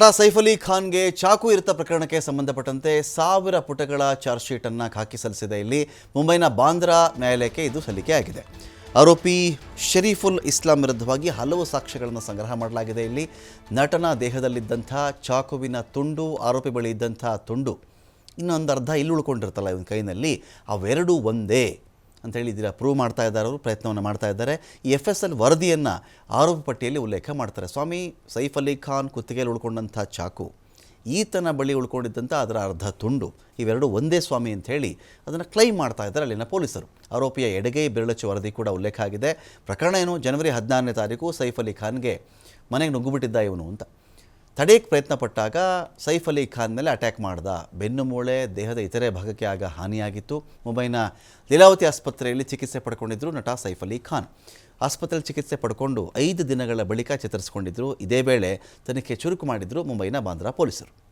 ನಟ ಸೈಫ್ ಅಲಿ ಖಾನ್ಗೆ ಚಾಕು ಇರಿತ ಪ್ರಕರಣಕ್ಕೆ ಸಂಬಂಧಪಟ್ಟಂತೆ ಸಾವಿರ ಪುಟಗಳ ಚಾರ್ಜ್ ಶೀಟನ್ನು ಹಾಕಿ ಸಲ್ಲಿಸಿದೆ. ಇಲ್ಲಿ ಮುಂಬೈನ ಬಾಂದ್ರಾ ನ್ಯಾಯಾಲಯಕ್ಕೆ ಇದು ಸಲ್ಲಿಕೆಯಾಗಿದೆ ಆರೋಪಿ ಶರೀಫುಲ್ ಇಸ್ಲಾಂ ವಿರುದ್ಧವಾಗಿ ಹಲವು ಸಾಕ್ಷ್ಯಗಳನ್ನು ಸಂಗ್ರಹ ಮಾಡಲಾಗಿದೆ. ಇಲ್ಲಿ ನಟನ ದೇಹದಲ್ಲಿದ್ದಂಥ ಚಾಕುವಿನ ತುಂಡು, ಆರೋಪಿ ಬಳಿ ಇದ್ದಂಥ ತುಂಡು ಇನ್ನೊಂದು ಅರ್ಧ ಇಲ್ಲಿ ಉಳ್ಕೊಂಡಿರ್ತಲ್ಲ ಇವನ ಕೈನಲ್ಲಿ. ಅವೆರಡೂ ಒಂದೇ. ಅಂತ ಹೇಳಿದ್ದೀರಾ? ಪ್ರೂವ್ ಮಾಡ್ತಾ ಇದ್ದಾರೆ ಅವರು, ಪ್ರಯತ್ನವನ್ನು ಮಾಡ್ತಾ ಇದ್ದಾರೆ. ಈ ಎಫ್ ಎಸ್ ಎಲ್ ವರದಿಯನ್ನು ಆರೋಪ ಪಟ್ಟಿಯಲ್ಲಿ ಉಲ್ಲೇಖ ಮಾಡ್ತಾರೆ. ಸ್ವಾಮಿ, ಸೈಫ್ ಅಲಿ ಖಾನ್ ಕುತ್ತಿಗೆಯಲ್ಲಿ ಉಳ್ಕೊಂಡಂಥ ಚಾಕು, ಈತನ ಬಳಿ ಉಳ್ಕೊಂಡಿದ್ದಂಥ ಅದರ ಅರ್ಧ ತುಂಡು, ಇವೆರಡು ಒಂದೇ ಸ್ವಾಮಿ ಅಂತ ಹೇಳಿ ಅದನ್ನು ಕ್ಲೈಮ್ ಮಾಡ್ತಾ ಇದ್ದಾರೆ ಅಲ್ಲಿನ ಪೊಲೀಸರು. ಆರೋಪಿಯ ಎಡಗೈ ಬೆರಳಚ್ಚು ವರದಿ ಕೂಡ ಉಲ್ಲೇಖ ಆಗಿದೆ. ಪ್ರಕರಣ ಏನು? ಜನವರಿ ಹದಿನಾರನೇ ತಾರೀಕು ಸೈಫ್ ಅಲಿ ಖಾನ್ಗೆ ಮನೆಗೆ ನುಗ್ಗುಬಿಟ್ಟಿದ್ದ ಇವನು ಅಂತ. ತಡೆಯಕ್ಕೆ ಪ್ರಯತ್ನ ಪಟ್ಟಾಗ ಸೈಫ್ ಅಲಿ ಖಾನ್ ಮೇಲೆ ಅಟ್ಯಾಕ್ ಮಾಡ್ದ. ಬೆನ್ನು ಮೂಳೆ, ದೇಹದ ಇತರೆ ಭಾಗಕ್ಕೆ ಆಗ ಹಾನಿಯಾಗಿತ್ತು. ಮುಂಬೈನ ಲೀಲಾವತಿ ಆಸ್ಪತ್ರೆಯಲ್ಲಿ ಚಿಕಿತ್ಸೆ ಪಡ್ಕೊಂಡಿದ್ದರು ನಟ ಸೈಫ್ ಅಲಿ ಖಾನ್. ಆಸ್ಪತ್ರೆಯಲ್ಲಿ ಚಿಕಿತ್ಸೆ ಪಡ್ಕೊಂಡು ಐದು ದಿನಗಳ ಬಳಿಕ ಚೇತರಿಸಿಕೊಂಡಿದ್ರು. ಇದೇ ವೇಳೆ ತನಿಖೆ ಚುರುಕು ಮಾಡಿದ್ರು ಮುಂಬೈನ ಬಾಂದ್ರಾ ಪೊಲೀಸರು.